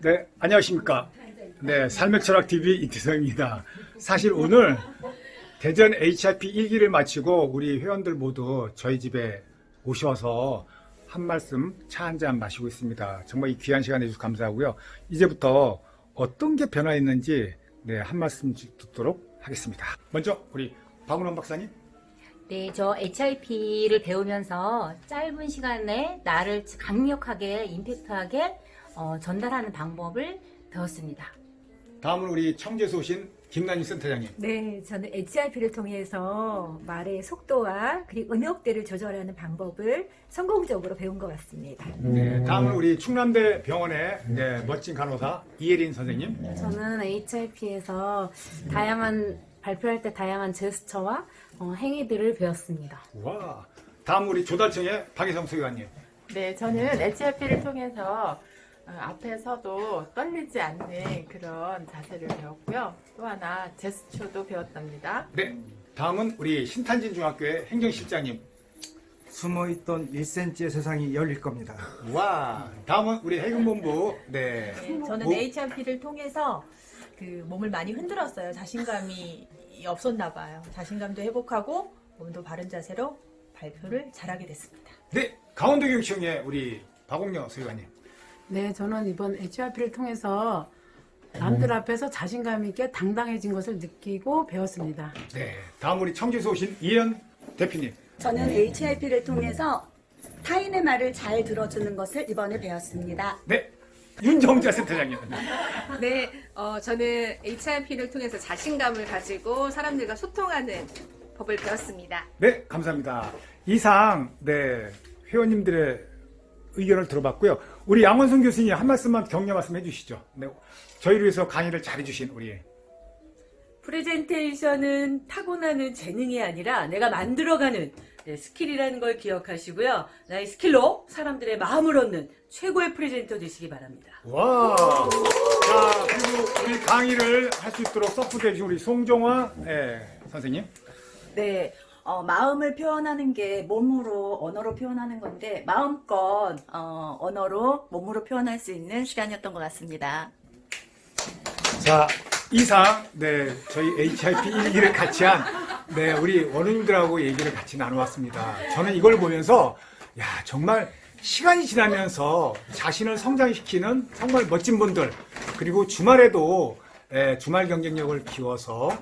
네, 안녕하십니까. 네, 삶의 철학 TV 이태성입니다. 사실 오늘 대전 HIP 1기를 마치고 우리 회원들 모두 저희 집에 오셔서 한 말씀 차 한 잔 마시고 있습니다. 정말 이 귀한 시간 내주셔서 감사하고요. 이제부터 어떤 게 변화했는지 네, 한 말씀 듣도록 하겠습니다. 먼저 우리 박은원 박사님. 네, 저 HIP를 배우면서 짧은 시간에 나를 강력하게, 임팩트하게 어, 전달하는 방법을 배웠습니다. 다음은 우리 청주에서 오신 김난희 센터장님. 네, 저는 HRP를 통해서 말의 속도와 그리고 음역대를 조절하는 방법을 성공적으로 배운 것 같습니다. 네, 다음은 우리 충남대 병원의 네, 멋진 간호사 이예린 선생님. 저는 HIP에서 다양한 발표할 때 다양한 제스처와 어, 행위들을 배웠습니다. 와. 다음 우리 조달청의 박혜성 소위관님. 네, 저는 HRP를 통해서 어, 앞에서도 떨리지 않는 그런 자세를 배웠고요. 또 하나 제스처도 배웠답니다. 네. 다음은 우리 신탄진 중학교의 행정실장님. 숨어있던 1cm의 세상이 열릴 겁니다. 와. 다음은 우리 해군본부. 네. 네, 저는 뭐- HRP를 통해서 그 몸을 많이 흔들었어요. 자신감이 없었나 봐요. 자신감도 회복하고 몸도 바른 자세로 발표를 잘하게 됐습니다. 네. 강원도교육청의 우리 박옥녀 소위관님. 네, 저는 이번 HIP를 통해서 남들 앞에서 자신감 있게 당당해진 것을 느끼고 배웠습니다. 네. 다음 우리 청주에서 오신 이현 대표님. 저는 HIP를 통해서 타인의 말을 잘 들어주는 것을 이번에 배웠습니다. 네. 윤정자 센터장님. 네, 어, 저는 HRP를 통해서 자신감을 가지고 사람들과 소통하는 법을 배웠습니다. 네, 감사합니다. 이상 네 회원님들의 의견을 들어봤고요. 우리 양원순 교수님 한 말씀만 격려 말씀 해주시죠. 네, 저희를 위해서 강의를 잘해주신 우리 프레젠테이션은 타고나는 재능이 아니라 내가 만들어가는 네, 스킬이라는 걸 기억하시고요. 나의 스킬로 사람들의 마음을 얻는 최고의 프레젠터 되시기 바랍니다. 와. 자 그리고 우리 강의를 할 수 있도록 서포트해 주신 우리 송정화 예, 선생님. 네, 어, 마음을 표현하는 게 몸으로, 언어로 표현하는 건데, 마음껏 어, 언어로, 몸으로 표현할 수 있는 시간이었던 것 같습니다. 자 이상 네 저희 HIP 1기를 같이 한 네, 우리 원우님들하고 얘기를 같이 나누었습니다. 저는 이걸 보면서 야 정말 시간이 지나면서 자신을 성장시키는 정말 멋진 분들 그리고 주말에도 예, 주말 경쟁력을 키워서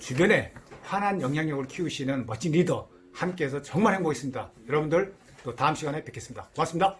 주변에 환한 영향력을 키우시는 멋진 리더 함께해서 정말 행복했습니다. 여러분들 또 다음 시간에 뵙겠습니다. 고맙습니다.